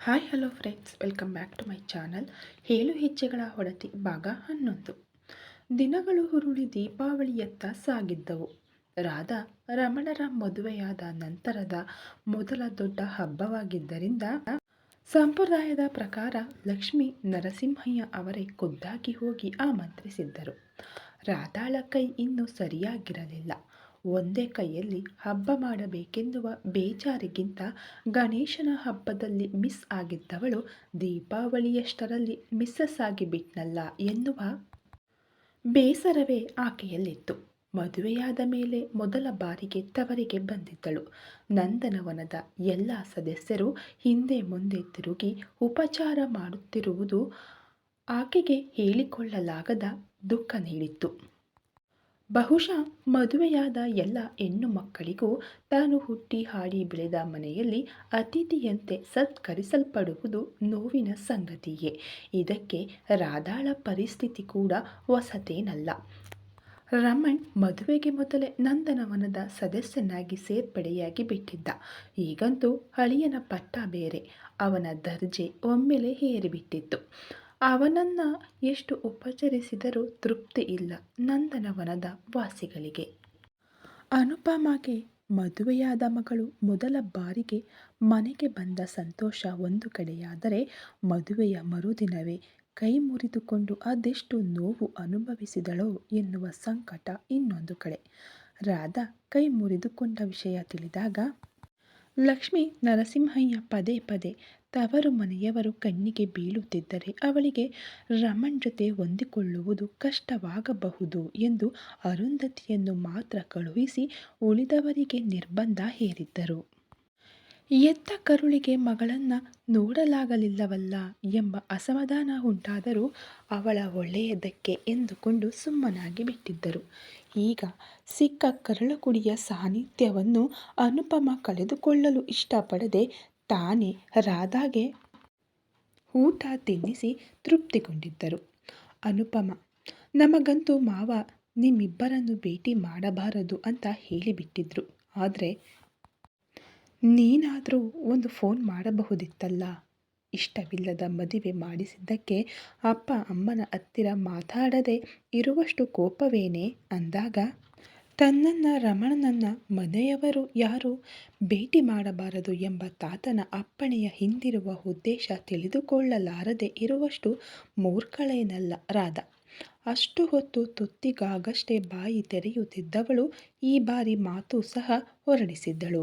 Hi hello friends welcome back to my channel ಏಳು ಹೆಜ್ಜೆಗಳ ಹೊಡತಿ ಭಾಗ ಹನ್ನೊಂದು. ದಿನಗಳು ಹುರುಳಿ ದೀಪಾವಳಿಯತ್ತ ಸಾಗಿದ್ದವು. ರಾಧಾ ರಮಣರ ಮದುವೆಯಾದ ನಂತರದ ಮೊದಲ ದೊಡ್ಡ ಹಬ್ಬವಾಗಿದ್ದರಿಂದ ಸಂಪ್ರದಾಯದ ಪ್ರಕಾರ ಲಕ್ಷ್ಮಿ ನರಸಿಂಹಯ್ಯ ಅವರೇ ಖುದ್ದಾಗಿ ಹೋಗಿ ಆಮಂತ್ರಿಸಿದ್ದರು. ರಾಧಾಳ ಕೈ ಇನ್ನೂ ಸರಿಯಾಗಿರಲಿಲ್ಲ. ಒಂದೇ ಕೈಯಲ್ಲಿ ಹಬ್ಬ ಮಾಡಬೇಕೆನ್ನುವ ಬೇಜಾರಿಗಿಂತ ಗಣೇಶನ ಹಬ್ಬದಲ್ಲಿ ಮಿಸ್ ಆಗಿದ್ದವಳು ದೀಪಾವಳಿಯಷ್ಟರಲ್ಲಿ ಮಿಸ್ಸಸ್ ಆಗಿಬಿಟ್ನಲ್ಲ ಎನ್ನುವ ಬೇಸರವೇ ಆಕೆಯಲ್ಲಿತ್ತು. ಮದುವೆಯಾದ ಮೇಲೆ ಮೊದಲ ಬಾರಿಗೆ ತವರಿಗೆ ಬಂದಿದ್ದಳು. ನಂದನವನದ ಎಲ್ಲ ಸದಸ್ಯರು ಹಿಂದೆ ಮುಂದೆ ತಿರುಗಿ ಉಪಚಾರ ಮಾಡುತ್ತಿರುವುದು ಆಕೆಗೆ ಹೇಳಿಕೊಳ್ಳಲಾಗದ ದುಃಖ ನೀಡಿತ್ತು. ಬಹುಶಃ ಮದುವೆಯಾದ ಎಲ್ಲ ಹೆಣ್ಣು ಮಕ್ಕಳಿಗೂ ತಾನು ಹುಟ್ಟಿ ಹಾಡಿ ಬೆಳೆದ ಮನೆಯಲ್ಲಿ ಅತಿಥಿಯಂತೆ ಸತ್ಕರಿಸಲ್ಪಡುವುದು ನೋವಿನ ಸಂಗತಿಯೇ. ಇದಕ್ಕೆ ರಾಧಾಳ ಪರಿಸ್ಥಿತಿ ಕೂಡ ಹೊಸತೇನಲ್ಲ. ರಮಣ್ ಮದುವೆಗೆ ಮೊದಲೇ ನಂದನವನದ ಸದಸ್ಯನಾಗಿ ಸೇರ್ಪಡೆಯಾಗಿ ಬಿಟ್ಟಿದ್ದ. ಈಗಂತೂ ಅಳಿಯನ ಪಟ್ಟ ಬೇರೆ. ಅವನ ದರ್ಜೆ ಒಮ್ಮೆಲೆ ಏರಿಬಿಟ್ಟಿತ್ತು ಅವನನ್ನು ಎಷ್ಟು ಉಪಚರಿಸಿದರೂ ತೃಪ್ತಿ ಇಲ್ಲ ನಂದನವನದ ವಾಸಿಗಳಿಗೆ. ಅನುಪಮಾಗೆ ಮದುವೆಯಾದ ಮಗಳು ಮೊದಲ ಬಾರಿಗೆ ಮನೆಗೆ ಬಂದ ಸಂತೋಷ ಒಂದು ಕಡೆಯಾದರೆ ಮದುವೆಯ ಮರುದಿನವೇ ಕೈ ಮುರಿದುಕೊಂಡು ಅದೆಷ್ಟು ನೋವು ಅನುಭವಿಸಿದಳೋ ಎನ್ನುವ ಸಂಕಟ ಇನ್ನೊಂದು ಕಡೆ. ರಾಧಾ ಕೈ ಮುರಿದುಕೊಂಡ ವಿಷಯ ತಿಳಿದಾಗ ಲಕ್ಷ್ಮೀ ನರಸಿಂಹಯ್ಯ ಪದೇ ಪದೇ ತವರು ಮನೆಯವರು ಕಣ್ಣಿಗೆ ಬೀಳುತ್ತಿದ್ದರೆ ಅವಳಿಗೆ ರಮಣ್ ಜೊತೆ ಹೊಂದಿಕೊಳ್ಳುವುದು ಕಷ್ಟವಾಗಬಹುದು ಎಂದು ಅರುಂಧತಿಯನ್ನು ಮಾತ್ರ ಕಳುಹಿಸಿ ಉಳಿದವರಿಗೆ ನಿರ್ಬಂಧ ಹೇರಿದ್ದರು. ಎತ್ತ ಕರುಳಿಗೆ ಮಗಳನ್ನು ನೋಡಲಾಗಲಿಲ್ಲವಲ್ಲ ಎಂಬ ಅಸಮಾಧಾನ ಉಂಟಾದರೂ ಅವಳ ಒಳ್ಳೆಯದಕ್ಕೆ ಎಂದುಕೊಂಡು ಸುಮ್ಮನಾಗಿ ಬಿಟ್ಟಿದ್ದರು. ಈಗ ಸಿಕ್ಕ ಕರುಳುಕುಡಿಯ ಸಾನ್ನಿಧ್ಯವನ್ನು ಅನುಪಮ ಕಳೆದುಕೊಳ್ಳಲು ಇಷ್ಟಪಡದೆ ತಾನೇ ರಾಧಾಗೆ ಊಟ ತಿನ್ನಿಸಿ ತೃಪ್ತಿಗೊಂಡಿದ್ದರು. ಅನುಪಮ, ನಮಗಂತೂ ಮಾವ ನಿಮ್ಮಿಬ್ಬರನ್ನು ಭೇಟಿ ಮಾಡಬಾರದು ಅಂತ ಹೇಳಿಬಿಟ್ಟಿದ್ರು. ಆದರೆ ನೀನಾದರೂ ಒಂದು ಫೋನ್ ಮಾಡಬಹುದಿತ್ತಲ್ಲ? ಇಷ್ಟವಿಲ್ಲದ ಮದುವೆ ಮಾಡಿಸಿದ್ದಕ್ಕೆ ಅಪ್ಪ ಅಮ್ಮನ ಹತ್ತಿರ ಮಾತಾಡದೆ ಇರುವಷ್ಟು ಕೋಪವೇನೆ ಅಂದಾಗ? ತನ್ನನ್ನು ರಮಣನನ್ನ ಮನೆಯವರು ಯಾರು ಭೇಟಿ ಮಾಡಬಾರದು ಎಂಬ ತಾತನ ಅಪ್ಪಣೆಯ ಹಿಂದಿರುವ ಉದ್ದೇಶ ತಿಳಿದುಕೊಳ್ಳಲಾರದೆ ಇರುವಷ್ಟು ಮೂರ್ಖಳೇನಲ್ಲ ರಾಧ? ಅಷ್ಟು ಹೊತ್ತು ತುತ್ತಿಗಾಗಷ್ಟೇ ಬಾಯಿ ತೆರೆಯುತ್ತಿದ್ದವಳು ಈ ಬಾರಿ ಮಾತು ಸಹ ಹೊರಡಿಸಿದ್ದಳು.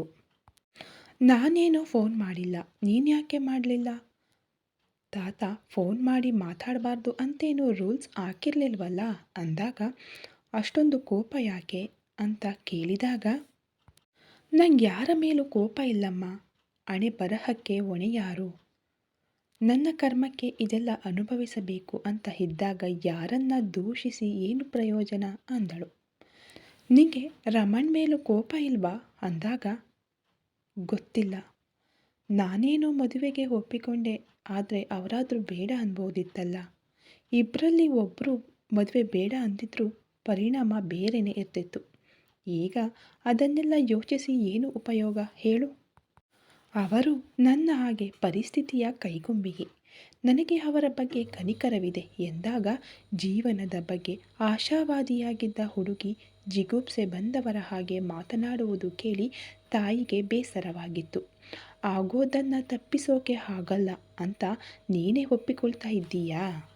ನಾನೇನೋ ಫೋನ್ ಮಾಡಿಲ್ಲ. ನೀನು ಯಾಕೆ ಮಾಡಲಿಲ್ಲ? ತಾತ, ಫೋನ್ ಮಾಡಿ ಮಾತಾಡಬಾರ್ದು ಅಂತೇನೋ ರೂಲ್ಸ್ ಹಾಕಿರ್ಲಿಲ್ವಲ್ಲ? ಅಂದಾಗ, ಅಷ್ಟೊಂದು ಕೋಪ ಯಾಕೆ ಅಂತ ಕೇಳಿದಾಗ, ನಂಗೆ ಯಾರ ಮೇಲೂ ಕೋಪ ಇಲ್ಲಮ್ಮ. ಹಣೆ ಬರಹಕ್ಕೆ ಹೊಣೆ ಯಾರು? ನನ್ನ ಕರ್ಮಕ್ಕೆ ಇದೆಲ್ಲ ಅನುಭವಿಸಬೇಕು ಅಂತ ಇದ್ದಾಗ ಯಾರನ್ನ ದೂಷಿಸಿ ಏನು ಪ್ರಯೋಜನ? ಅಂದಳು. ನಿಂಗೆ ರಮಣ್ ಮೇಲೂ ಕೋಪ ಇಲ್ವಾ? ಅಂದಾಗ ಗೊತ್ತಿಲ್ಲ. ನಾನೇನೋ ಮದುವೆಗೆ ಒಪ್ಪಿಕೊಂಡೆ, ಆದರೆ ಅವರಾದರೂ ಬೇಡ ಅನ್ಬೋದಿತ್ತಲ್ಲ. ಇಬ್ಬರಲ್ಲಿ ಒಬ್ಬರು ಮದುವೆ ಬೇಡ ಅಂದಿದ್ರು ಪರಿಣಾಮ ಬೇರೆಯೇ ಇರ್ತಿತ್ತು. ಈಗ ಅದನ್ನೆಲ್ಲ ಯೋಚಿಸಿ ಏನು ಉಪಯೋಗ ಹೇಳು? ಅವರು ನನ್ನ ಹಾಗೆ ಪರಿಸ್ಥಿತಿಯ ಕೈಗೊಂಬಿಗೆ, ನನಗೆ ಅವರ ಬಗ್ಗೆ ಕನಿಕರವಿದೆ ಎಂದಾಗ ಜೀವನದ ಬಗ್ಗೆ ಆಶಾವಾದಿಯಾಗಿದ್ದ ಹುಡುಗಿ ಜಿಗುಪ್ಸೆ ಬಂದವರ ಹಾಗೆ ಮಾತನಾಡುವುದು ಕೇಳಿ ತಾಯಿಗೆ ಬೇಸರವಾಗಿತ್ತು. ಆಗೋದನ್ನು ತಪ್ಪಿಸೋಕೆ ಆಗಲ್ಲ ಅಂತ ನೀನೇ ಒಪ್ಪಿಕೊಳ್ತಾ ಇದ್ದೀಯಾ?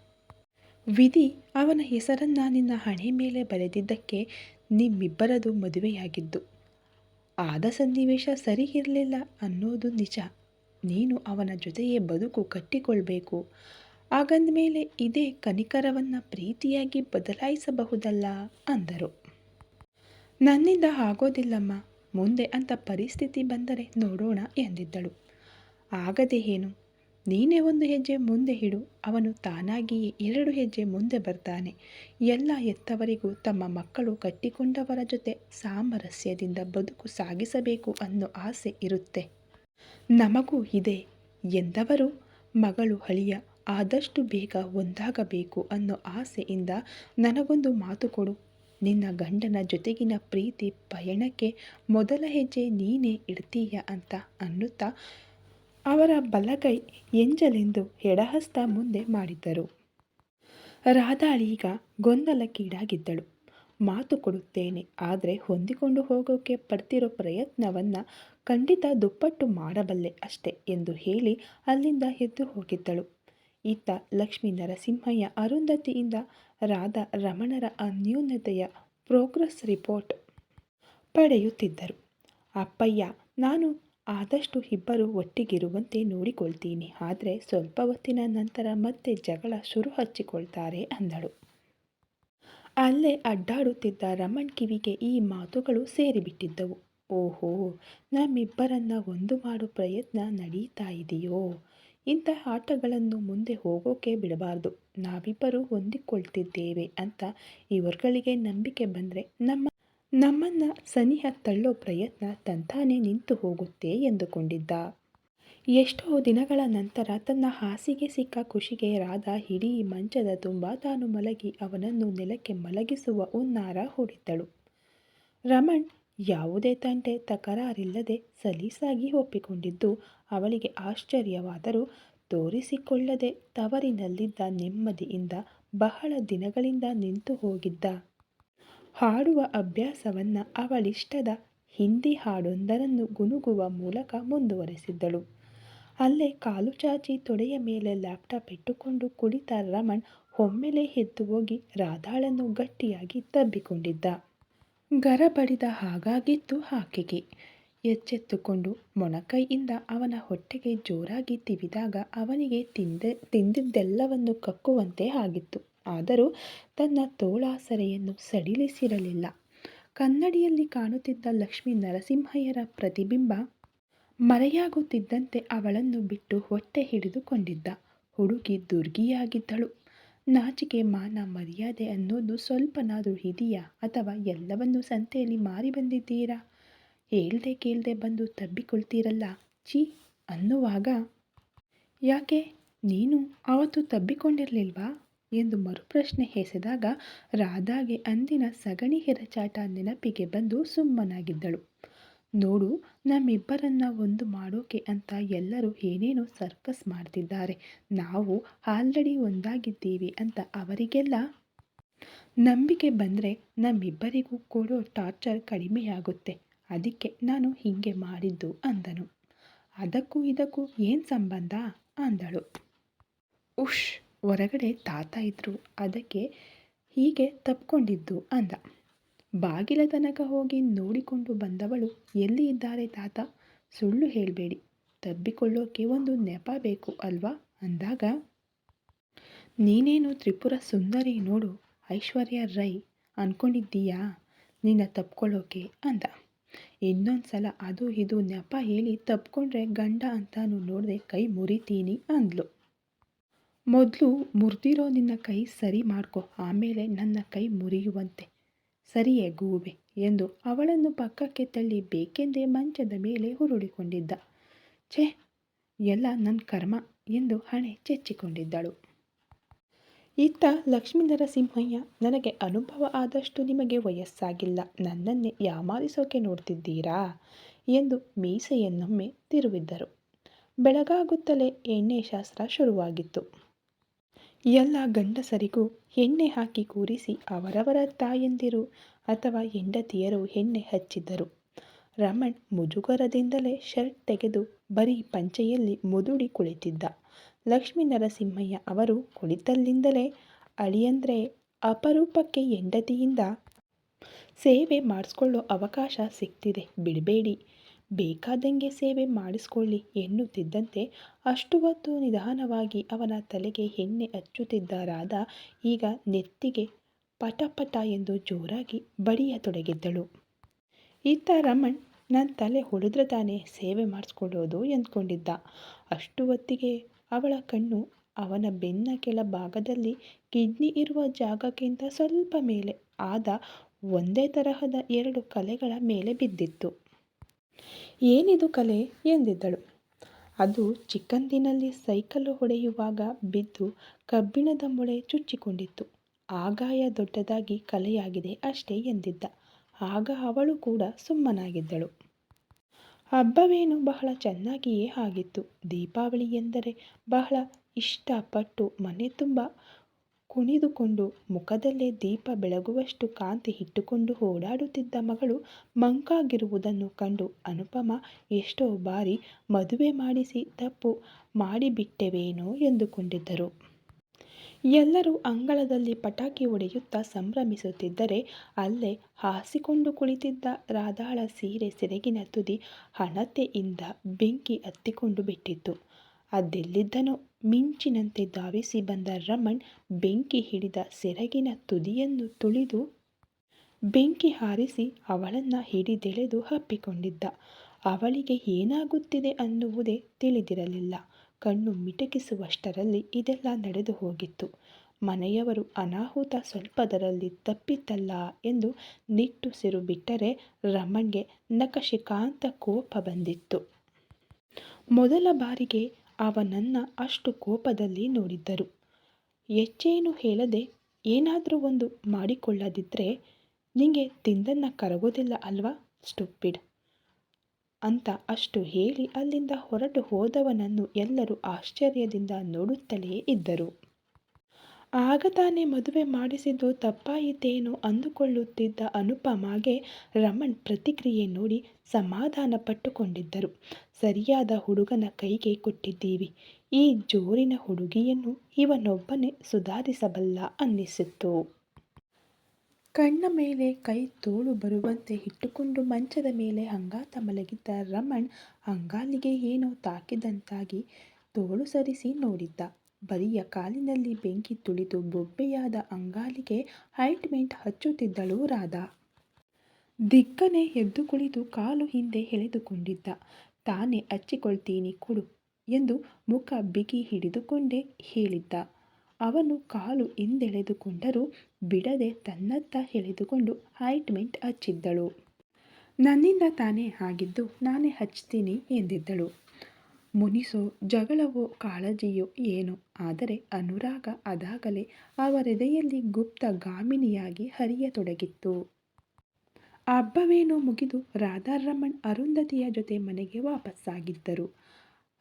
ವಿಧಿ ಅವನ ಹೆಸರನ್ನು ನಿನ್ನ ಹಣೆ ಮೇಲೆ ಬರೆದಿದ್ದಕ್ಕೆ ನಿಮ್ಮಿಬ್ಬರದು ಮದುವೆಯಾಗಿದ್ದು. ಆದ ಸನ್ನಿವೇಶ ಸರಿ ಇರಲಿಲ್ಲ ಅನ್ನೋದು ನಿಜ. ನೀನು ಅವನ ಜೊತೆಯೇ ಬದುಕು ಕಟ್ಟಿಕೊಳ್ಬೇಕು. ಮೇಲೆ ಇದೇ ಕನಿಕರವನ್ನು ಪ್ರೀತಿಯಾಗಿ ಬದಲಾಯಿಸಬಹುದಲ್ಲ ಅಂದರು. ನನ್ನಿಂದ ಆಗೋದಿಲ್ಲಮ್ಮ. ಮುಂದೆ ಅಂತ ಪರಿಸ್ಥಿತಿ ಬಂದರೆ ನೋಡೋಣ ಎಂದಿದ್ದಳು. ಆಗದೆ ಏನು? ನೀನೇ ಒಂದು ಹೆಜ್ಜೆ ಮುಂದೆ ಹಿಡು ಅವನು ತಾನಾಗಿಯೇ ಎರಡು ಹೆಜ್ಜೆ ಮುಂದೆ ಬರ್ತಾನೆ. ಎಲ್ಲ ಎತ್ತವರಿಗೂ ತಮ್ಮ ಮಕ್ಕಳು ಕಟ್ಟಿಕೊಂಡವರ ಜೊತೆ ಸಾಮರಸ್ಯದಿಂದ ಬದುಕು ಸಾಗಿಸಬೇಕು ಅನ್ನೋ ಆಸೆ ಇರುತ್ತೆ. ನಮಗೂ ಇದೆ ಎಂದವರು ಮಗಳು ಹಳಿಯ ಆದಷ್ಟು ಬೇಗ ಒಂದಾಗಬೇಕು ಅನ್ನೋ ಆಸೆಯಿಂದ ನನಗೊಂದು ಮಾತು ಕೊಡು. ನಿನ್ನ ಗಂಡನ ಜೊತೆಗಿನ ಪ್ರೀತಿ ಪಯಣಕ್ಕೆ ಮೊದಲ ಹೆಜ್ಜೆ ನೀನೇ ಇಡ್ತೀಯ ಅಂತ ಅನ್ನುತ್ತಾ ಅವರ ಬಲಗೈ ಎಂಜಲೆಂದು ಎಡಹಸ್ತ ಮುಂದೆ ಮಾಡಿದ್ದರು. ರಾಧಾಳೀಗ ಗೊಂದಲಕ್ಕೀಡಾಗಿದ್ದಳು. ಮಾತು ಕೊಡುತ್ತೇನೆ, ಆದರೆ ಹೊಂದಿಕೊಂಡು ಹೋಗೋಕೆ ಪಡ್ತಿರೋ ಪ್ರಯತ್ನವನ್ನು ಖಂಡಿತ ದುಪ್ಪಟ್ಟು ಮಾಡಬಲ್ಲೆ ಅಷ್ಟೆ ಎಂದು ಹೇಳಿ ಅಲ್ಲಿಂದ ಎದ್ದು ಹೋಗಿದ್ದಳು. ಇತ್ತ ಲಕ್ಷ್ಮೀ ನರಸಿಂಹಯ್ಯ ಅರುಂಧತಿಯಿಂದ ರಾಧಾ ರಮಣರ ಅನ್ಯೂನ್ಯತೆಯ ಪ್ರೋಗ್ರೆಸ್ ರಿಪೋರ್ಟ್ ಪಡೆಯುತ್ತಿದ್ದರು. ಅಪ್ಪಯ್ಯ, ನಾನು ಆದಷ್ಟು ಇಬ್ಬರು ಒಟ್ಟಿಗಿರುವಂತೆ ನೋಡಿಕೊಳ್ತೀನಿ. ಆದರೆ ಸ್ವಲ್ಪ ಹೊತ್ತಿನ ನಂತರ ಮತ್ತೆ ಜಗಳ ಶುರು ಹಚ್ಚಿಕೊಳ್ತಾರೆ ಅಂದಳು. ಅಲ್ಲೇ ಅಡ್ಡಾಡುತ್ತಿದ್ದ ರಮಣ್ ಕಿವಿಗೆ ಈ ಮಾತುಗಳು ಸೇರಿಬಿಟ್ಟಿದ್ದವು. ಓಹೋ, ನಮ್ಮಿಬ್ಬರನ್ನ ಒಂದು ಮಾಡು ಪ್ರಯತ್ನ ನಡೀತಾ ಇದೆಯೋ? ಇಂಥ ಆಟಗಳನ್ನು ಮುಂದೆ ಹೋಗೋಕೆ ಬಿಡಬಾರ್ದು. ನಾವಿಬ್ಬರು ಹೊಂದಿಕೊಳ್ತಿದ್ದೇವೆ ಅಂತ ಇವರುಗಳಿಗೆ ನಂಬಿಕೆ ಬಂದರೆ ನಮ್ಮ ನಮ್ಮನ್ನು ಸನಿಹ ತಳ್ಳೋ ಪ್ರಯತ್ನ ತಂತಾನೇ ನಿಂತು ಹೋಗುತ್ತೆ ಎಂದುಕೊಂಡಿದ್ದ. ಎಷ್ಟೋ ದಿನಗಳ ನಂತರ ತನ್ನ ಹಾಸಿಗೆ ಸಿಕ್ಕ ಖುಷಿಗೆ ರಾಧ ಇಡೀ ಮಂಚದ ತುಂಬ ತಾನು ಮಲಗಿ ಅವನನ್ನು ನೆಲಕ್ಕೆ ಮಲಗಿಸುವ ಹುನ್ನಾರ ಹೂಡಿದ್ದಳು. ರಮಣ್ ಯಾವುದೇ ತಂಟೆ ತಕರಾರಿಲ್ಲದೆ ಸಲೀಸಾಗಿ ಒಪ್ಪಿಕೊಂಡಿದ್ದು ಅವಳಿಗೆ ಆಶ್ಚರ್ಯವಾದರೂ ತೋರಿಸಿಕೊಳ್ಳದೆ ತವರಿನಲ್ಲಿದ್ದ ನೆಮ್ಮದಿಯಿಂದ ಬಹಳ ದಿನಗಳಿಂದ ನಿಂತು ಹೋಗಿದ್ದ. ಹಾಡುವ ಅಭ್ಯಾಸವನ್ನು ಅವಳಿಷ್ಟದ ಹಿಂದಿ ಹಾಡೊಂದರನ್ನು ಗುನುಗುವ ಮೂಲಕ ಮುಂದುವರೆಸಿದ್ದಳು. ಅಲ್ಲೇ ಕಾಲು ಚಾಚಿ ತೊಡೆಯ ಮೇಲೆ ಲ್ಯಾಪ್ಟಾಪ್ ಇಟ್ಟುಕೊಂಡು ಕುಳಿತ ರಮಣ್ ಒಮ್ಮೆಲೆ ಎದ್ದು ಹೋಗಿ ರಾಧಾಳನ್ನು ಗಟ್ಟಿಯಾಗಿ ತಬ್ಬಿಕೊಂಡಿದ್ದ. ಗರಬಡಿದ ಹಾಗಾಗಿತ್ತು ಆಕೆಗೆ ಎಚ್ಚೆತ್ತುಕೊಂಡು ಮೊಣಕೈಯಿಂದ ಅವನ ಹೊಟ್ಟೆಗೆ ಜೋರಾಗಿ ತಿವಿದಾಗ ಅವನಿಗೆ ತಿಂದೆ, ತಿಂದಿದ್ದೆಲ್ಲವನ್ನು ಕಕ್ಕುವಂತೆ ಆಗಿತ್ತು. ಆದರೂ ತನ್ನ ತೋಳಾಸರೆಯನ್ನು ಸಡಿಲಿಸಿರಲಿಲ್ಲ. ಕನ್ನಡಿಯಲ್ಲಿ ಕಾಣುತ್ತಿದ್ದ ಲಕ್ಷ್ಮೀ ನರಸಿಂಹಯ್ಯರ ಪ್ರತಿಬಿಂಬ ಮರೆಯಾಗುತ್ತಿದ್ದಂತೆ ಅವಳನ್ನು ಬಿಟ್ಟು ಹೊಟ್ಟೆ ಹಿಡಿದುಕೊಂಡಿದ್ದ. ಹುಡುಗಿ ದುರ್ಗಿಯಾಗಿದ್ದಳು. ನಾಚಿಕೆ, ಮಾನ, ಮರ್ಯಾದೆ ಅನ್ನೋದು ಸ್ವಲ್ಪನಾದರೂ ಇದೆಯಾ? ಅಥವಾ ಎಲ್ಲವನ್ನೂ ಸಂತೆಯಲ್ಲಿ ಮಾರಿ ಬಂದಿದ್ದೀರಾ? ಹೇಳ್ದೆ ಕೇಳ್ದೆ ಬಂದು ತಬ್ಬಿಕೊಳ್ತೀರಲ್ಲ, ಛೀ, ಅನ್ನುವಾಗ, ಯಾಕೆ? ನೀನು ಅವತ್ತು ತಬ್ಬಿಕೊಂಡಿರಲಿಲ್ವಾ? ಎಂದು ಮರುಪ್ರಶ್ನೆ ಎಸೆದಾಗ ರಾಧಾಗೆ ಅಂದಿನ ಸಗಣಿ ಹೆರಚಾಟ ನೆನಪಿಗೆ ಬಂದು ಸುಮ್ಮನಾಗಿದ್ದಳು. ನೋಡು, ನಮ್ಮಿಬ್ಬರನ್ನ ಒಂದು ಮಾಡೋಕೆ ಅಂತ ಎಲ್ಲರೂ ಏನೇನೋ ಸರ್ಕಸ್ ಮಾಡ್ತಿದ್ದಾರೆ. ನಾವು ಆಲ್ರೆಡಿ ಒಂದಾಗಿದ್ದೀವಿ ಅಂತ ಅವರಿಗೆಲ್ಲ ನಂಬಿಕೆ ಬಂದರೆ ನಮ್ಮಿಬ್ಬರಿಗೂ ಕೊಡೋ ಟಾರ್ಚರ್ ಕಡಿಮೆಯಾಗುತ್ತೆ. ಅದಕ್ಕೆ ನಾನು ಹೀಗೆ ಮಾಡಿದ್ದು ಅಂದನು. ಅದಕ್ಕೂ ಇದಕ್ಕೂ ಏನು ಸಂಬಂಧ? ಅಂದಳು. ಉಷ್, ಹೊರಗಡೆ ತಾತ ಇದ್ದರು ಅದಕ್ಕೆ ಹೀಗೆ ತಪ್ಕೊಂಡಿದ್ದು ಅಂದ. ಬಾಗಿಲ ತನಕ ಹೋಗಿ ನೋಡಿಕೊಂಡು ಬಂದವಳು, ಎಲ್ಲಿ ಇದ್ದಾರೆ ತಾತ? ಸುಳ್ಳು ಹೇಳಬೇಡಿ. ತಬ್ಬಿಕೊಳ್ಳೋಕೆ ಒಂದು ನೆಪ ಬೇಕು ಅಲ್ವಾ? ಅಂದಾಗ, ನೀನೇನು ತ್ರಿಪುರ ಸುಂದರಿ ನೋಡು, ಐಶ್ವರ್ಯ ರೈ ಅಂದ್ಕೊಂಡಿದ್ದೀಯಾ ನಿನ್ನ ತಪ್ಕೊಳ್ಳೋಕೆ ಅಂದ. ಇನ್ನೊಂದು ಸಲ ಅದು ಇದು ನೆಪ ಹೇಳಿ ತಪ್ಕೊಂಡ್ರೆ ಗಂಡ ಅಂತಾನು ನೋಡದೆ ಕೈ ಮುರಿತೀನಿ ಅಂದ್ಲು. ಮೊದಲು ಮುರಿದಿರೋ ನಿನ್ನ ಕೈ ಸರಿ ಮಾಡ್ಕೊ, ಆಮೇಲೆ ನನ್ನ ಕೈ ಮುರಿಯುವಂತೆ. ಸರಿಯೇ ಗೂಬೆ ಎಂದು ಅವಳನ್ನು ಪಕ್ಕಕ್ಕೆ ತಳ್ಳಿ ಬೇಕೆಂದೇ ಮಂಚದ ಮೇಲೆ ಹುರುಳಿಕೊಂಡಿದ್ದ. ಛೇ, ಎಲ್ಲ ನನ್ನ ಕರ್ಮ ಎಂದು ಹಣೆ ಚೆಚ್ಚಿಕೊಂಡಿದ್ದಳು. ಇತ್ತ ಲಕ್ಷ್ಮೀ ನರಸಿಂಹಯ್ಯ ನನಗೆ ಅನುಭವ ಆದಷ್ಟು ನಿಮಗೆ ವಯಸ್ಸಾಗಿಲ್ಲ. ನನ್ನನ್ನೇ ಯಾಮಾರಿಸೋಕೆ ನೋಡ್ತಿದ್ದೀರಾ ಎಂದು ಮೀಸೆಯನ್ನೊಮ್ಮೆ ತಿರುವಿದ್ದರು. ಬೆಳಗಾಗುತ್ತಲೇ ಎಣ್ಣೆ ಶಾಸ್ತ್ರ ಶುರುವಾಗಿತ್ತು. ಎಲ್ಲ ಗಂಡಸರಿಗೂ ಎಣ್ಣೆ ಹಾಕಿ ಕೂರಿಸಿ ಅವರವರ ತಾಯಂದಿರು ಅಥವಾ ಹೆಂಡತಿಯರು ಎಣ್ಣೆ ಹಚ್ಚಿದ್ದರು. ರಮಣ್ ಮುಜುಗರದಿಂದಲೇ ಶರ್ಟ್ ತೆಗೆದು ಬರೀ ಪಂಚೆಯಲ್ಲಿ ಮುದುಡಿ ಕುಳಿತಿದ್ದ. ಲಕ್ಷ್ಮೀ ನರಸಿಂಹಯ್ಯ ಅವರು ಕುಳಿತಲ್ಲಿಂದಲೇ ಅಳಿಯಂದ್ರೆ ಅಪರೂಪಕ್ಕೆ ಹೆಂಡತಿಯಿಂದ ಸೇವೆ ಮಾಡಿಸ್ಕೊಳ್ಳೋ ಅವಕಾಶ ಸಿಗ್ತಿದೆ ಬಿಡಬೇಡಿ. ಬೇಕಾದಂಗೆ ಸೇವೆ ಮಾಡಿಸ್ಕೊಳ್ಳಿ ಎನ್ನುತ್ತಿದ್ದಂತೆ ಅಷ್ಟು ಹೊತ್ತು ನಿಧಾನವಾಗಿ ಅವನ ತಲೆಗೆ ಎಣ್ಣೆ ಹಚ್ಚುತ್ತಿದ್ದ ರಾಧ ಈಗ ನೆತ್ತಿಗೆ ಪಟ ಪಟ ಎಂದು ಜೋರಾಗಿ ಬಡಿಯತೊಡಗಿದ್ದಳು ಈತ ರಮಣ್ ನನ್ನ ತಲೆ ಹೊಡೆದ್ರೆ ತಾನೇ ಸೇವೆ ಮಾಡಿಸ್ಕೊಳ್ಳೋದು ಎಂದ್ಕೊಂಡಿದ್ದ. ಅಷ್ಟು ಹೊತ್ತಿಗೆ ಅವಳ ಕಣ್ಣು ಅವನ ಬೆನ್ನ ಕೆಳ ಭಾಗದಲ್ಲಿ ಕಿಡ್ನಿ ಇರುವ ಜಾಗಕ್ಕಿಂತ ಸ್ವಲ್ಪ ಮೇಲೆ ಆದ ಒಂದೇ ತರಹದ ಎರಡು ಕಲೆಗಳ ಮೇಲೆ ಬಿದ್ದಿತ್ತು. ಏನಿದು ಕಲೆ? ಎಂದಿದ್ದಳು. ಅದು ಚಿಕ್ಕಂದಿನಲ್ಲಿ ಸೈಕಲ್ಲು ಹೊಡೆಯುವಾಗ ಬಿದ್ದು ಕಬ್ಬಿಣದ ಮೊಳೆ ಚುಚ್ಚಿಕೊಂಡಿತ್ತು. ಆ ಗಾಯ ದೊಡ್ಡದಾಗಿ ಕಲೆಯಾಗಿದೆ ಅಷ್ಟೇ ಎಂದಿದ್ದ. ಆಗ ಅವಳು ಕೂಡ ಸುಮ್ಮನಾಗಿದ್ದಳು. ಹಬ್ಬವೇನು ಬಹಳ ಚೆನ್ನಾಗಿಯೇ ಆಗಿತ್ತು. ದೀಪಾವಳಿ ಎಂದರೆ ಬಹಳ ಇಷ್ಟಪಟ್ಟು ಮನೆ ತುಂಬ ಕುಣಿದುಕೊಂಡು ಮುಖದಲ್ಲೇ ದೀಪ ಬೆಳಗುವಷ್ಟು ಕಾಂತಿ ಇಟ್ಟುಕೊಂಡು ಓಡಾಡುತ್ತಿದ್ದ ಮಗಳು ಮಂಕಾಗಿರುವುದನ್ನು ಕಂಡು ಅನುಪಮ ಎಷ್ಟೋ ಬಾರಿ ಮದುವೆ ಮಾಡಿಸಿ ತಪ್ಪು ಮಾಡಿಬಿಟ್ಟೆವೇನೋ ಎಂದುಕೊಂಡಿದ್ದರು. ಎಲ್ಲರೂ ಅಂಗಳದಲ್ಲಿ ಪಟಾಕಿ ಹೊಡೆಯುತ್ತಾ ಸಂಭ್ರಮಿಸುತ್ತಿದ್ದರೆ ಅಲ್ಲೇ ಹಾಸಿಕೊಂಡು ಕುಳಿತಿದ್ದ ರಾಧಾಳ ಸೀರೆ ಸೆರಗಿನ ತುದಿ ಹಣತೆಯಿಂದ ಬೆಂಕಿ ಹತ್ತಿಕೊಂಡು ಬಿಟ್ಟಿತ್ತು. ಅದೆಲ್ಲಿದ್ದನೋ ಮಿಂಚಿನಂತೆ ಧಾವಿಸಿ ಬಂದ ರಮಣ್ ಬೆಂಕಿ ಹಿಡಿದ ಸೆರಗಿನ ತುದಿಯನ್ನು ತುಳಿದು ಬೆಂಕಿ ಹಾರಿಸಿ ಅವಳನ್ನು ಹಿಡಿದೆಳೆದು ಹಪ್ಪಿಕೊಂಡಿದ್ದ ಅವಳಿಗೆ ಏನಾಗುತ್ತಿದೆ ಅನ್ನುವುದೇ ತಿಳಿದಿರಲಿಲ್ಲ. ಕಣ್ಣು ಮಿಟಕಿಸುವಷ್ಟರಲ್ಲಿ ಇದೆಲ್ಲ ನಡೆದು ಹೋಗಿತ್ತು. ಮನೆಯವರು ಅನಾಹುತ ಸ್ವಲ್ಪದರಲ್ಲಿ ತಪ್ಪಿತಲ್ಲ ಎಂದು ನಿಟ್ಟುಸಿರು ಬಿಟ್ಟರೆ ರಮಣ್ಗೆ ನಕಶಿಕಾಂತ ಕೋಪ ಬಂದಿತ್ತು. ಮೊದಲ ಬಾರಿಗೆ ಅವನನ್ನ ಅಷ್ಟು ಕೋಪದಲ್ಲಿ ನೋಡಿದ್ದರು. ಹೆಚ್ಚೇನು ಹೇಳದೆ ಏನಾದರೂ ಒಂದು ಮಾಡಿಕೊಳ್ಳದಿದ್ದರೆ ನಿಂಗೆ ತಿಂದನ್ನು ಕರಗೋದಿಲ್ಲ ಅಲ್ವಾ, ಸ್ಟುಪಿಡ್? ಅಂತ ಅಷ್ಟು ಹೇಳಿ ಅಲ್ಲಿಂದ ಹೊರಟು ಹೋದವನನ್ನು ಎಲ್ಲರೂ ಆಶ್ಚರ್ಯದಿಂದ ನೋಡುತ್ತಲೇ ಇದ್ದರು. ಆಗ ತಾನೇ ಮದುವೆ ಮಾಡಿಸಿದ್ದು ತಪ್ಪಾಯಿತೇನೋ ಅಂದುಕೊಳ್ಳುತ್ತಿದ್ದ ಅನುಪಮಾಗೆ ರಮಣ್ ಪ್ರತಿಕ್ರಿಯೆ ನೋಡಿ ಸಮಾಧಾನ ಪಟ್ಟುಕೊಂಡಿದ್ದರು. ಸರಿಯಾದ ಹುಡುಗನ ಕೈಗೆ ಕೊಟ್ಟಿದ್ದೀವಿ. ಈ ಜೋರಿನ ಹುಡುಗಿಯನ್ನು ಇವನೊಬ್ಬನೇ ಸುಧಾರಿಸಬಲ್ಲ ಅನ್ನಿಸಿತ್ತು. ಕಣ್ಣ ಮೇಲೆ ಕೈ ತೋಳು ಬರುವಂತೆ ಇಟ್ಟುಕೊಂಡು ಮಂಚದ ಮೇಲೆ ಹಂಗಾತ ಮಲಗಿದ್ದ ರಮಣ್ ಅಂಗಾಲಿಗೆ ಏನೋ ತಾಕಿದಂತಾಗಿ ತೋಳು ಸರಿಸಿ ನೋಡಿದ್ದ. ಬರಿಯ ಕಾಲಿನಲ್ಲಿ ಬೆಂಕಿ ತುಳಿದು ಬೊಬ್ಬೆಯಾದ ಅಂಗಾಲಿಗೆ ಹೈಟ್ಮೆಂಟ್ ಹಚ್ಚುತ್ತಿದ್ದಳು ರಾಧಾ. ದಿಕ್ಕನೆ ಎದ್ದು ಕುಳಿತು ಕಾಲು ಹಿಂದೆ ಎಳೆದುಕೊಂಡಿದ್ದ. ತಾನೇ ಹಚ್ಚಿಕೊಳ್ತೀನಿ ಕೊಡು ಎಂದು ಮುಖ ಬಿಗಿ ಹಿಡಿದುಕೊಂಡೇ ಹೇಳಿದ್ದ. ಅವನು ಕಾಲು ಹಿಂದೆಳೆದುಕೊಂಡರೂ ಬಿಡದೆ ತನ್ನತ್ತ ಎಳೆದುಕೊಂಡು ಹೈಟ್ಮೆಂಟ್ ಹಚ್ಚಿದ್ದಳು. ನನ್ನಿಂದ ತಾನೇ ಆಗಿದ್ದು ನಾನೇ ಹಚ್ತೀನಿ ಎಂದಿದ್ದಳು. ಮುನಿಸೋ, ಜಗಳವೋ ಕಾಳಜಿಯೋ ಏನೋ? ಆದರೆ ಅನುರಾಗ ಅದಾಗಲೇ ಅವರೆದೆಯಲ್ಲಿ ಗುಪ್ತ ಗಾಮಿನಿಯಾಗಿ ಹರಿಯತೊಡಗಿತ್ತು. ಹಬ್ಬವೇನೋ ಮುಗಿದು ರಾಧಾರಮಣ್ ಅರುಂಧತಿಯ ಜೊತೆ ಮನೆಗೆ ವಾಪಸ್ಸಾಗಿದ್ದರು.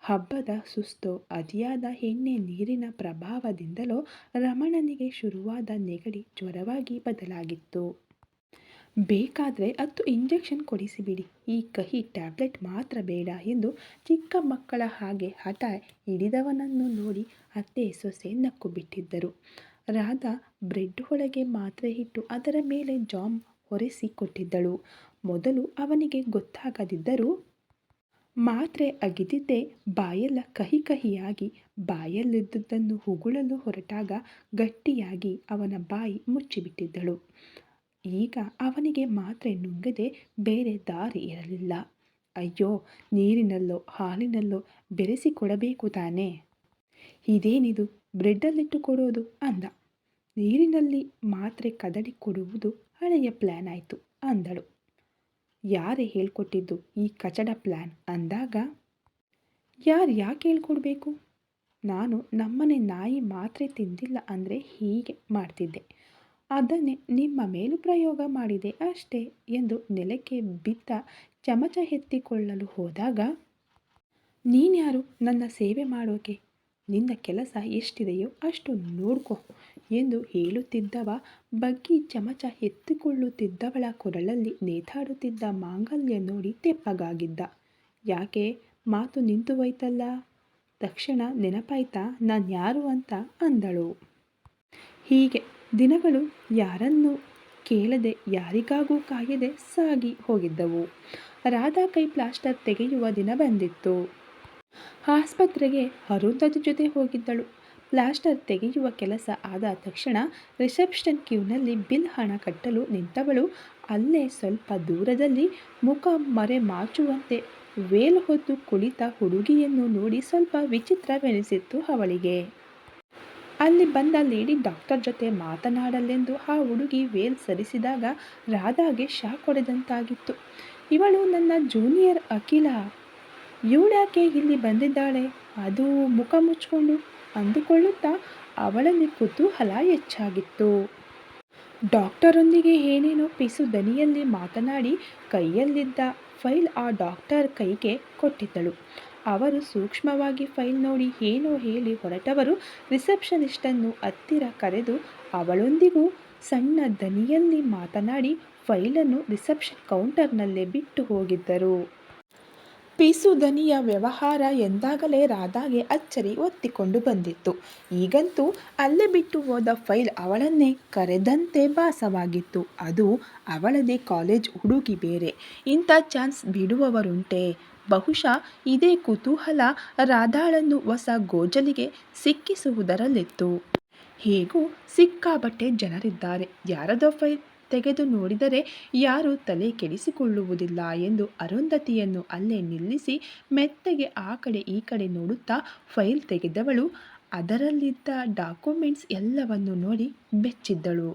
ಹಬ್ಬದ ಸುಸ್ತು, ಅತಿಯಾದ ಎಣ್ಣೆ ನೀರಿನ ಪ್ರಭಾವದಿಂದಲೋ ರಮಣನಿಗೆ ಶುರುವಾದ ನೆಗಡಿ ಜ್ವರವಾಗಿ ಬದಲಾಗಿತ್ತು. ಬೇಕಾದರೆ ಹತ್ತು ಇಂಜೆಕ್ಷನ್ ಕೊಡಿಸಿಬಿಡಿ. ಈ ಕಹಿ ಟ್ಯಾಬ್ಲೆಟ್ ಮಾತ್ರ ಬೇಡ ಎಂದು ಚಿಕ್ಕ ಮಕ್ಕಳ ಹಾಗೆ ಹಠ ಹಿಡಿದವನನ್ನು ನೋಡಿ ಅತ್ತೆ ಸೊಸೆ ನಕ್ಕು ಬಿಟ್ಟಿದ್ದರು. ರಾಧಾ ಬ್ರೆಡ್ ಒಳಗೆ ಮಾತ್ರೆ ಇಟ್ಟು ಅದರ ಮೇಲೆ ಜಾಮ್ ಹೊರೆಸಿ ಕೊಟ್ಟಿದ್ದಳು ಮೊದಲು ಅವನಿಗೆ ಗೊತ್ತಾಗದಿದ್ದರೂ ಮಾತ್ರೆ ಅಗಿದಿದ್ದೆ ಬಾಯೆಲ್ಲ ಕಹಿ ಕಹಿಯಾಗಿ ಬಾಯಲ್ಲಿದ್ದುದನ್ನು ಉಗುಳಲು ಹೊರಟಾಗ ಗಟ್ಟಿಯಾಗಿ ಅವನ ಬಾಯಿ ಮುಚ್ಚಿಬಿಟ್ಟಿದ್ದಳು. ಈಗ ಅವನಿಗೆ ಮಾತ್ರೆ ನುಂಗದೆ ಬೇರೆ ದಾರಿ ಇರಲಿಲ್ಲ. ಅಯ್ಯೋ, ನೀರಿನಲ್ಲೋ ಹಾಲಿನಲ್ಲೋ ಬೆರೆಸಿ ಕೊಡಬೇಕು ತಾನೇ? ಇದೇನಿದು? ಬ್ರೆಡ್ಡಲ್ಲಿಟ್ಟು ಕೊಡೋದು ಅಂದ. ನೀರಿನಲ್ಲಿ ಮಾತ್ರೆ ಕದಡಿ ಕೊಡುವುದು ಹಳೆಯ ಪ್ಲ್ಯಾನ್ ಆಯಿತು ಅಂದಳು. ಯಾರೇ ಹೇಳ್ಕೊಟ್ಟಿದ್ದು ಈ ಕಚಡ ಪ್ಲ್ಯಾನ್ ಅಂದಾಗ ಯಾರು ಯಾಕೆ ಹೇಳ್ಕೊಡ್ಬೇಕು? ನಾನು ನಮ್ಮನೆ ನಾಯಿ ಮಾತ್ರೆ ತಿಂದಿಲ್ಲ ಅಂದರೆ ಹೀಗೆ ಮಾಡ್ತಿದ್ದೆ. ಅದನ್ನೇ ನಿಮ್ಮ ಮೇಲೂ ಪ್ರಯೋಗ ಮಾಡಿದೆ ಅಷ್ಟೇ ಎಂದು ನೆಲಕ್ಕೆ ಬಿದ್ದ ಚಮಚ ಎತ್ತಿಕೊಳ್ಳಲು ಹೋದಾಗ, ನೀನ್ಯಾರು ನನ್ನ ಸೇವೆ ಮಾಡೋಕೆ? ನಿನ್ನ ಕೆಲಸ ಎಷ್ಟಿದೆಯೋ ಅಷ್ಟು ನೋಡ್ಕೊ. ಎಂದು ಹೇಳುತ್ತಿದ್ದವ. ಬಗ್ಗಿ ಚಮಚ ಎತ್ತಿಕೊಳ್ಳುತ್ತಿದ್ದವಳ ಕೊರಳಲ್ಲಿ ನೇತಾಡುತ್ತಿದ್ದ ಮಾಂಗಲ್ಯ ನೋಡಿ ತೆಪ್ಪಗಾಗಿದ್ದ ಯಾಕೆ? ಮಾತು ನಿಂತು ಹೋಯ್ತಲ್ಲ. ತಕ್ಷಣ ನೆನಪಾಯ್ತಾ? ನಾನು ಯಾರು ಅಂತ ಅಂದಳು. ಹೀಗೆ ದಿನಗಳು ಯಾರನ್ನು ಕೇಳದೆ ಯಾರಿಗಾಗೂ ಕಾಯದೆ ಸಾಗಿ ಹೋಗಿದ್ದವು. ರಾಧಾ ಕೈ ಪ್ಲಾಸ್ಟರ್ ತೆಗೆಯುವ ದಿನ ಬಂದಿತ್ತು. ಆಸ್ಪತ್ರೆಗೆ ಅರುಂಧತಿ ಜೊತೆ ಹೋಗಿದ್ದಳು. ಪ್ಲಾಸ್ಟರ್ ತೆಗೆಯುವ ಕೆಲಸ ಆದ ತಕ್ಷಣ ರಿಸೆಪ್ಷನ್ ಕ್ಯೂನಲ್ಲಿ ಬಿಲ್ ಹಣ ಕಟ್ಟಲು ನಿಂತವಳು. ಅಲ್ಲೇ ಸ್ವಲ್ಪ ದೂರದಲ್ಲಿ ಮುಖ ಮರೆ ಮಾಚುವಂತೆ ವೇಲ್ ಹೊತ್ತು ಕುಳಿತ ಹುಡುಗಿಯನ್ನು ನೋಡಿ ಸ್ವಲ್ಪ ವಿಚಿತ್ರವೆನಿಸಿತ್ತು ಅವಳಿಗೆ. ಅಲ್ಲಿ ಬಂದ ಲೇಡಿ ಡಾಕ್ಟರ್ ಜೊತೆ ಮಾತನಾಡಲೆಂದು ಆ ಹುಡುಗಿ ವೇಲ್ ಸರಿಸಿದಾಗ ರಾಧಾಗೆ ಶಾಕ್ ಹೊಡೆದಂತಾಗಿತ್ತು. ಇವಳು ನನ್ನ ಜೂನಿಯರ್ ಅಖಿಲ. ಇವಳ್ಯಾಕೆ ಇಲ್ಲಿ ಬಂದಿದ್ದಾಳೆ? ಅದು ಮುಖ ಮುಚ್ಕೊಂಡು ಅಂದುಕೊಳ್ಳುತ್ತಾ ಅವಳಲ್ಲಿ ಕುತೂಹಲ ಹೆಚ್ಚಾಗಿತ್ತು. ಡಾಕ್ಟರೊಂದಿಗೆ ಏನೇನೋ ಪಿಸು ದನಿಯಲ್ಲಿ ಮಾತನಾಡಿ ಕೈಯಲ್ಲಿದ್ದ ಫೈಲ್ ಆ ಡಾಕ್ಟರ್ ಕೈಗೆ ಕೊಟ್ಟಿದ್ದಳು. ಅವರು ಸೂಕ್ಷ್ಮವಾಗಿ ಫೈಲ್ ನೋಡಿ ಏನೋ ಹೇಳಿ ಹೊರಟವರು ರಿಸೆಪ್ಷನಿಸ್ಟನ್ನು ಹತ್ತಿರ ಕರೆದು ಅವಳೊಂದಿಗೂ ಸಣ್ಣ ದನಿಯಲ್ಲಿ ಮಾತನಾಡಿ ಫೈಲನ್ನು ರಿಸೆಪ್ಷನ್ ಕೌಂಟರ್ನಲ್ಲೇ ಬಿಟ್ಟು ಹೋಗಿದ್ದರು. ಪಿಸು ದನಿಯ ವ್ಯವಹಾರ ಎಂದಾಗಲೇ ರಾಧಾಗೆ ಅಚ್ಚರಿ ಒತ್ತಿಕೊಂಡು ಬಂದಿತ್ತು. ಈಗಂತೂ ಅಲ್ಲೇ ಬಿಟ್ಟು ಹೋದ ಫೈಲ್ ಅವಳನ್ನೇ ಕರೆದಂತೆ ಭಾಸವಾಗಿತ್ತು. ಅದು ಅವಳದೇ ಕಾಲೇಜ್ ಹುಡುಗಿ ಬೇರೆ. ಇಂಥ ಚಾನ್ಸ್ ಬಿಡುವವರುಂಟೆ? ಬಹುಶಃ ಇದೇ ಕುತೂಹಲ ರಾಧಾಳನ್ನು ಹೊಸ ಗೋಜಲಿಗೆ ಸಿಕ್ಕಿಸುವುದರಲ್ಲಿತ್ತು. ಹೇಗೂ ಸಿಕ್ಕಾಬಟ್ಟೆ ಜನರಿದ್ದಾರೆ. ಯಾರದೋ ಫೈಲ್ ತೆಗೆದು ನೋಡಿದರೆ ಯಾರೂ ತಲೆ ಕೆಡಿಸಿಕೊಳ್ಳುವುದಿಲ್ಲ ಎಂದು ಅರುಂಧತಿಯನ್ನು ಅಲ್ಲೇ ನಿಲ್ಲಿಸಿ ಮೆತ್ತಗೆ ಆ ಕಡೆ ಈ ಕಡೆ ನೋಡುತ್ತಾ ಫೈಲ್ ತೆಗೆದವಳು. ಅದರಲ್ಲಿದ್ದ ಡಾಕ್ಯುಮೆಂಟ್ಸ್ ಎಲ್ಲವನ್ನು ನೋಡಿ ಬೆಚ್ಚಿದ್ದಳು.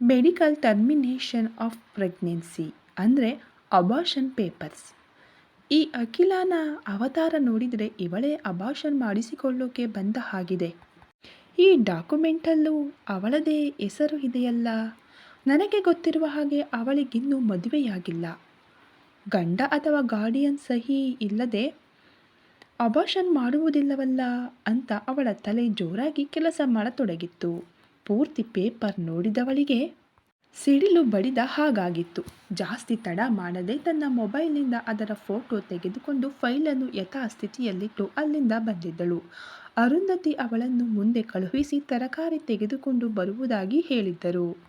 ಮೆಡಿಕಲ್ ಟರ್ಮಿನೇಷನ್ ಆಫ್ ಪ್ರೆಗ್ನೆನ್ಸಿ ಅಂದರೆ ಅಬಾಷನ್ ಪೇಪರ್ಸ್. ಈ ಅಖಿಲಾನ ಅವತಾರ ನೋಡಿದರೆ ಇವಳೇ ಅಬಾಷನ್ ಮಾಡಿಸಿಕೊಳ್ಳೋಕೆ ಬಂದ ಹಾಗಿದೆ. ಈ ಡಾಕ್ಯುಮೆಂಟಲ್ಲೂ ಅವಳದೇ ಹೆಸರು ಇದೆಯಲ್ಲ? ನನಗೆ ಗೊತ್ತಿರುವ ಹಾಗೆ ಅವಳಿಗಿನ್ನೂ ಮದುವೆಯಾಗಿಲ್ಲ. ಗಂಡ ಅಥವಾ ಗಾರ್ಡಿಯನ್ ಸಹಿ ಇಲ್ಲದೆ ಅಬಾಷನ್ ಮಾಡುವುದಿಲ್ಲವಲ್ಲ ಅಂತ ಅವಳ ತಲೆ ಜೋರಾಗಿ ಕೆಲಸ ಮಾಡತೊಡಗಿತ್ತು. ಪೂರ್ತಿ ಪೇಪರ್ ನೋಡಿದವಳಿಗೆ ಸಿಡಿಲು ಬಡಿದ ಹಾಗಾಗಿತ್ತು. ಜಾಸ್ತಿ ತಡ ಮಾಡದೆ ತನ್ನ ಮೊಬೈಲ್ನಿಂದ ಅದರ ಫೋಟೋ ತೆಗೆದುಕೊಂಡು ಫೈಲನ್ನು ಯಥಾಸ್ಥಿತಿಯಲ್ಲಿಟ್ಟು ಅಲ್ಲಿಂದ ಬಂದಿದ್ದಳು. ಅರುಂಧತಿ ಅವಳನ್ನು ಮುಂದೆ ಕಳುಹಿಸಿ ತರಕಾರಿ ತೆಗೆದುಕೊಂಡು ಬರುವುದಾಗಿ ಹೇಳಿದ್ದರು.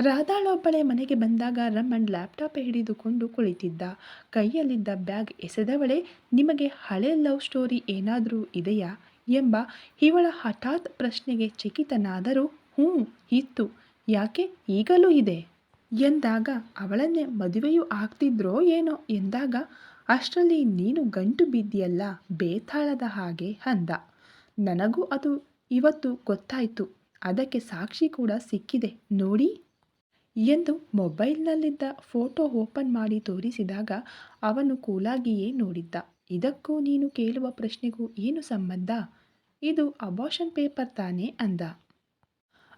ರಾಧಾಳೊಬ್ಬಳೆ ಮನೆಗೆ ಬಂದಾಗ ರಮಣ್ ಲ್ಯಾಪ್ಟಾಪ್ ಹಿಡಿದುಕೊಂಡು ಕುಳಿತಿದ್ದ. ಕೈಯಲ್ಲಿದ್ದ ಬ್ಯಾಗ್ ಎಸೆದವಳೆ ನಿಮಗೆ ಹಳೆ ಲವ್ ಸ್ಟೋರಿ ಏನಾದರೂ ಇದೆಯಾ? ಎಂಬ ಇವಳ ಹಠಾತ್ ಪ್ರಶ್ನೆಗೆ ಚಕಿತನಾದರೂ, ಹ್ಞೂ, ಇತ್ತು. ಯಾಕೆ? ಈಗಲೂ ಇದೆ. ಎಂದಾಗ, ಅವಳನ್ನೇ ಮದುವೆಯೂ ಆಗ್ತಿದ್ರೋ ಏನೋ? ಎಂದಾಗ, ಅಷ್ಟರಲ್ಲಿ ನೀನು ಗಂಟು ಬಿದ್ದಿಯಲ್ಲ, ಬೇತಾಳದ ಹಾಗೆ ಅಂದ. ನನಗೂ ಅದು ಇವತ್ತು ಗೊತ್ತಾಯಿತು. ಅದಕ್ಕೆ ಸಾಕ್ಷಿ ಕೂಡ ಸಿಕ್ಕಿದೆ. ನೋಡಿ. ಎಂದು ಮೊಬೈಲ್ನಲ್ಲಿದ್ದ ಫೋಟೋ ಓಪನ್ ಮಾಡಿ ತೋರಿಸಿದಾಗ ಅವನು ಕೂಲಾಗಿಯೇ ನೋಡಿದ್ದ. ಇದಕ್ಕೂ ನೀನು ಕೇಳುವ ಪ್ರಶ್ನೆಗೂ ಏನು ಸಂಬಂಧ? ಇದು ಅಬಾಷನ್ ಪೇಪರ್ ತಾನೇ ಅಂದ.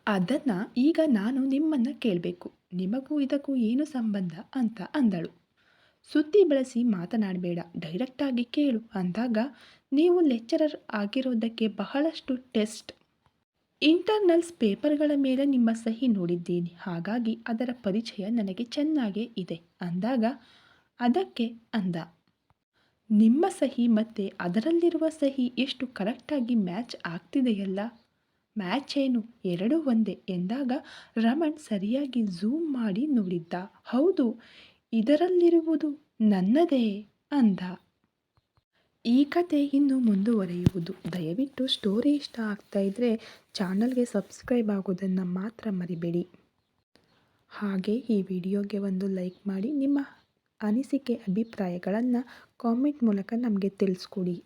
ಅದನ್ನು ಈಗ ನಾನು ನಿಮ್ಮನ್ನು ಕೇಳಬೇಕು. ನಿಮಗೂ ಇದಕ್ಕೂ ಏನು ಸಂಬಂಧ ಅಂತ ಅಂದಳು. ಸುದ್ದಿ ಬಳಸಿ ಮಾತನಾಡಬೇಡ, ಡೈರೆಕ್ಟಾಗಿ ಕೇಳು ಅಂದಾಗ ನೀವು ಲೆಕ್ಚರರ್ ಆಗಿರೋದಕ್ಕೆ ಬಹಳಷ್ಟು ಟೆಸ್ಟ್ ಇಂಟರ್ನಲ್ಸ್ ಪೇಪರ್ಗಳ ಮೇಲೆ ನಿಮ್ಮ ಸಹಿ ನೋಡಿದ್ದೀನಿ. ಹಾಗಾಗಿ ಅದರ ಪರಿಚಯ ನನಗೆ ಚೆನ್ನಾಗೇ ಇದೆ. ಅಂದಾಗ, ಅದಕ್ಕೆ ಅಂದ. ನಿಮ್ಮ ಸಹಿ ಮತ್ತು ಅದರಲ್ಲಿರುವ ಸಹಿ ಎಷ್ಟು ಕರೆಕ್ಟಾಗಿ ಮ್ಯಾಚ್ ಆಗ್ತಿದೆಯಲ್ಲ? ಮ್ಯಾಚ್ ಏನು? ಎರಡೂ ಒಂದೇ ಎಂದಾಗ ರಮಣ್ ಸರಿಯಾಗಿ ಝೂಮ್ ಮಾಡಿ ನೋಡಿದ್ದ. ಹೌದು, ಇದರಲ್ಲಿರುವುದು ನನ್ನದೇ, ಅಂದ. ಈ ಕತೆ ಇನ್ನು ಮುಂದುವರೆಯುವುದು. ದಯವಿಟ್ಟು ಸ್ಟೋರಿ ಇಷ್ಟ ಆಗ್ತಾ ಇದ್ದರೆ ಚಾನಲ್ಗೆ ಸಬ್ಸ್ಕ್ರೈಬ್ ಆಗೋದನ್ನು ಮಾತ್ರ ಮರಿಬೇಡಿ. ಹಾಗೆ ಈ ವಿಡಿಯೋಗೆ ಒಂದು ಲೈಕ್ ಮಾಡಿ, ನಿಮ್ಮ ಅನಿಸಿಕೆ, ಅಭಿಪ್ರಾಯಗಳನ್ನು ಕಾಮೆಂಟ್ ಮೂಲಕ ನಮಗೆ ತಿಳಿಸ್ಕೊಡಿ.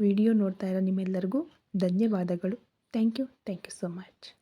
ವಿಡಿಯೋ ನೋಡ್ತಾ ಇರೋ ನಿಮ್ಮೆಲ್ಲರಿಗೂ ಧನ್ಯವಾದಗಳು. Thank you thank you so much.